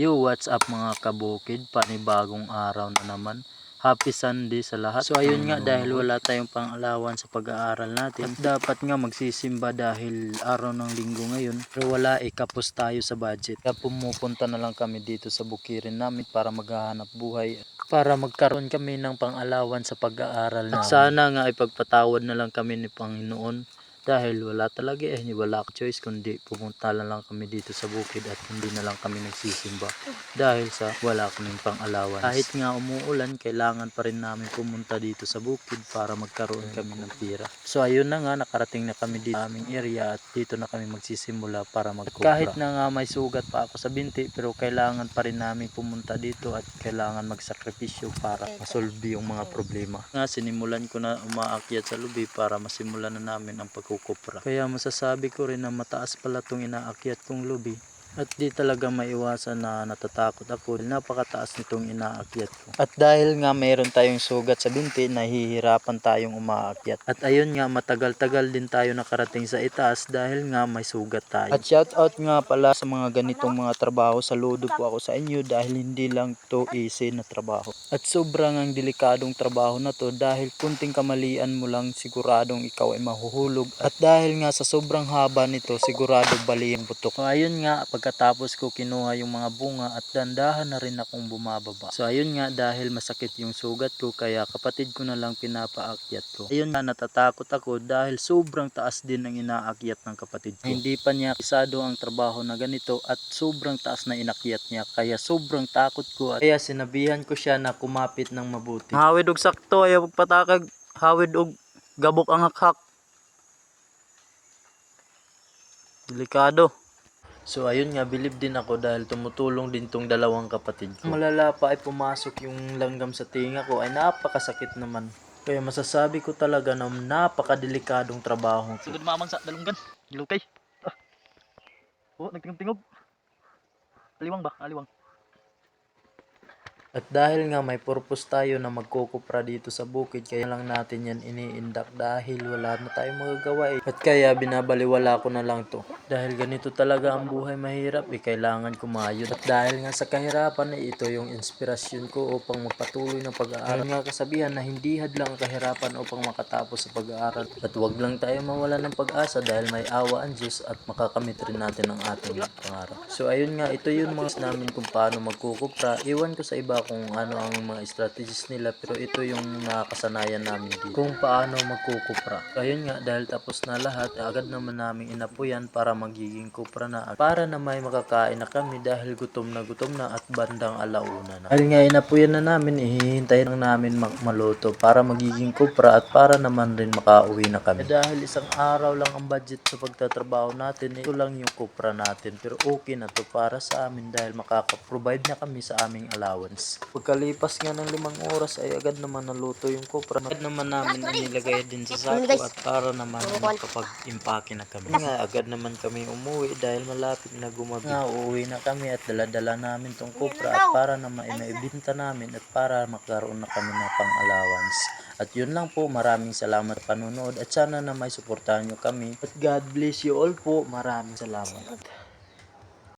Yo, what's up mga kabukid? Panibagong araw na naman. Happy Sunday sa lahat. So ayun nga dahil wala tayong pang-alawan sa pag-aaral natin. At dapat nga magsisimba dahil araw ng linggo ngayon. Pero wala eh, kapos tayo sa budget. Kaya pumupunta na lang kami dito sa bukirin namin para maghahanap buhay. Para magkaroon kami ng pang-alawan sa pag-aaral namin. At sana nga ipagpatawad na lang kami ni Panginoon dahil wala talaga eh, wala choice kundi pumunta na lang kami dito sa bukid at hindi na lang kami nagsisimba dahil sa wala kaming pang allowance. Kahit nga umuulan, kailangan pa rin namin pumunta dito sa bukid para magkaroon kami ng tira. So ayun na nga, nakarating na kami dito sa aming area at dito na kami magsisimula para magkubra. Kahit na nga may sugat pa ako sa binti pero kailangan pa rin namin pumunta dito at kailangan magsakripisyo para masolve yung mga problema. Nga sinimulan ko na umaakyat sa lubi para masimulan na namin ang pagkukupra. Kaya masasabi ko rin na mataas pala itong inaakyat kong lubi. At di talaga maiwasan na natatakot ako dahil napakataas nitong inaakyat ko. At dahil nga mayroon tayong sugat sa binti, nahihirapan tayong umaakyat. At ayun nga, matagal-tagal din tayo nakarating sa itaas dahil nga may sugat tayo. At shout out nga pala sa mga ganitong mga trabaho. Saludo po ako sa inyo dahil hindi lang to easy na trabaho. At sobrang ang delikadong trabaho na to dahil kunting kamalian mo lang siguradong ikaw ay mahuhulog. At dahil nga sa sobrang haba nito, sigurado bali ang butok. So ayun nga, pagkatapos ko kinuha yung mga bunga at dandahan na rin akong bumababa. So ayun nga, dahil masakit yung sugat ko, kaya kapatid ko na lang pinapaakyat ko. Ayun nga, natatakot ako dahil sobrang taas din ang inaakyat ng kapatid ko. Hindi pa niya kisado ang trabaho na ganito at sobrang taas na inakyat niya. Kaya sobrang takot ko at kaya sinabihan ko siya na kumapit ng mabuti. Hawid og sakto, ayaw patakag. Hawid og gabok ang hakhak. Delikado. So ayun nga, bilib din ako dahil tumutulong din tong dalawang kapatid ko. Malala pa ay pumasok yung langgam sa tinga ko ay napakasakit naman. Kaya masasabi ko talaga na napakadelikadong trabaho. to. Sugod mamang sa dalunggan. Gilukay. Ah. Oh, nagtingog-tingog. Aliwang ba? Aliwang. At dahil nga may purpose tayo na magkukupra dito sa bukid, kaya lang natin yan iniindak dahil wala na tayong magagawa eh. At kaya binabaliwala ko na lang to. Dahil ganito talaga ang buhay mahirap eh, kailangan kumayod. At dahil nga sa kahirapan eh, ito yung inspirasyon ko upang magpatuloy ng pag-aaral. Nga kasabihan na hindi hadlang ang kahirapan upang makatapos sa pag-aaral. At wag lang tayo mawala ng pag-asa dahil may awa ang Diyos at makakamit rin natin ang ating pangarap. So ayun nga, ito yung mga namin kung paano magkukupra. Iwan ko sa iba kung ano ang mga strategies nila pero ito yung nakasanayan namin dito. Kung paano magkukupra. Ayun nga, dahil tapos na lahat, agad naman namin inapuyan para magiging kupra na. Para na may makakain na kami dahil gutom na gutom na at bandang alauna na. Dahil nga inapuyan na namin, ihihintayin lang namin maluto para magiging kupra at para naman rin makauwi na kami. Eh, dahil isang araw lang ang budget sa pagtatrabaho natin, ito lang yung kupra natin. Pero okay na to para sa amin dahil makaka-provide na kami sa aming allowance. Pagkalipas nga ng limang oras ay agad naman naluto yung kupra. Agad naman namin inilagay din sa sako at para naman makapag-impake na kami. Nga agad naman kami umuwi dahil malapit na gumabi. Nga uuwi na kami at daladala namin tong kupra at para na ma- maibinta namin at para magkaroon na kami ng pang-allowance. At yun lang po, maraming salamat sa panonood at sana na may suportahan nyo kami. At God bless you all po, maraming salamat.